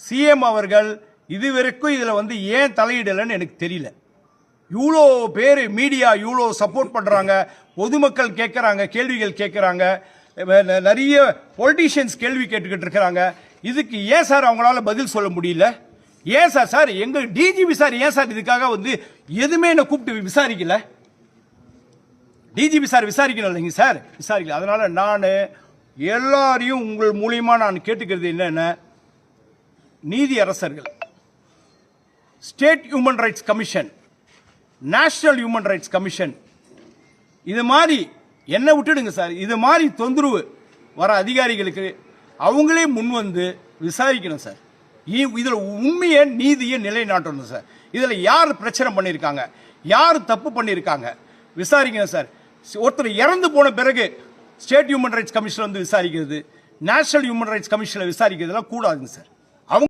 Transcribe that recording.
CM அவர்கள் இதுவரைக்கும் இதில் வந்து ஏன் தலையிடலைன்னு எனக்கு தெரியல. இவ்வளோ பேர் மீடியா இவ்வளோ சப்போர்ட் பண்ணுறாங்க பொதுமக்கள் கேட்குறாங்க கேள்விகள் கேட்குறாங்க நிறைய பொலிட்டீஷியன்ஸ் கேள்வி கேட்டுக்கிட்டு இருக்கிறாங்க இதுக்கு ஏன் சார் அவங்களால பதில் சொல்ல முடியல? ஏன் சார் சார் எங்கள் டிஜிபி சார் ஏன் சார் இதுக்காக வந்து எதுவுமே என்னை கூப்பிட்டு விசாரிக்கல? டிஜிபி சார் விசாரிக்கணும் இல்லைங்க சார் விசாரிக்கல. அதனால் நான் எல்லாரையும் உங்கள் மூலியமாக நான் கேட்டுக்கிறது என்னென்ன நீதி அரசர்கள் state human rights commission national human rights commission இது மாதிரி என்ன விட்டுடுங்க சார்? இது மாதிரி தொந்தரவு வர அதிகாரிகளுக்கு அவங்களே முன் வந்து விசாரிக்கணும் சார். இ- உண்மையை நீதியை நிலைநாட்டணும் சார். இதில் யார் பிரச்சனை பண்ணியிருக்காங்க யார் தப்பு பண்ணியிருக்காங்க விசாரிக்கணும் சார். ஒருத்தர் இறந்து போன பிறகு ஸ்டேட் ஹியூமன் ரைட்ஸ் கமிஷன் வந்து விசாரிக்கிறது நேஷனல் ஹியூமன் ரைட்ஸ் கமிஷனில் விசாரிக்கிறதுலாம் கூடாதுங்க சார். அவங்க